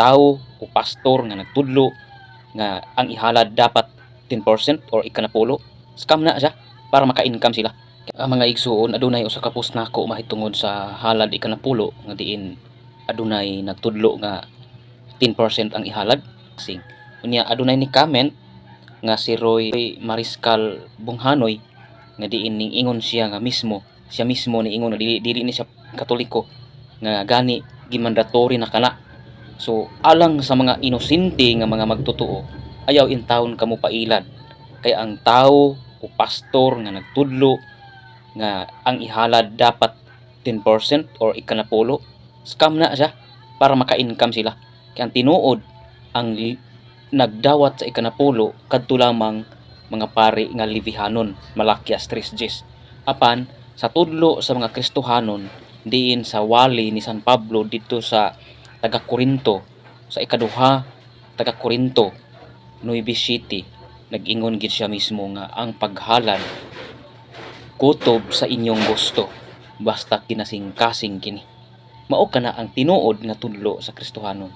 tawo o pastor nga nagtudlo nga ang ihalad dapat 10% or ikanapulo. Scam na siya para maka-income sila. Ang mga igsuon adunay usa ka post nako mahitungod sa halad ikanapulo nga diin adunay nagtudlo nga 10% ang ihalad. Sing. Unya adunay ni comment nga si Roy Mariscal Bunghanoy nga diin ning ingon siya nga mismo siya mismo ni ingon dili, dili ni siya katoliko nga gani gimandatory na kana so alang sa mga inosente nga mga magtotoo ayaw in taon kamo pailad kay ang tao o pastor nga nagtudlo nga ang ihalad dapat 10% or ikanapulo scam na siya para maka-income sila. Kaya ang tinuod ang nagdawat sa ikanapulo kadto lamang mga pari nga livihanon malakyas 3 Gs apan sa tudlo sa mga Kristohanon diin sa wali ni San Pablo dito sa taga Corinto sa ikaduha taga Corinto Nueve City nag-ingon gid siya mismo nga ang paghalad kutob sa inyong gusto basta kinasing-kasing kini. Mao kana ang tinuod nga tudlo sa Kristohanon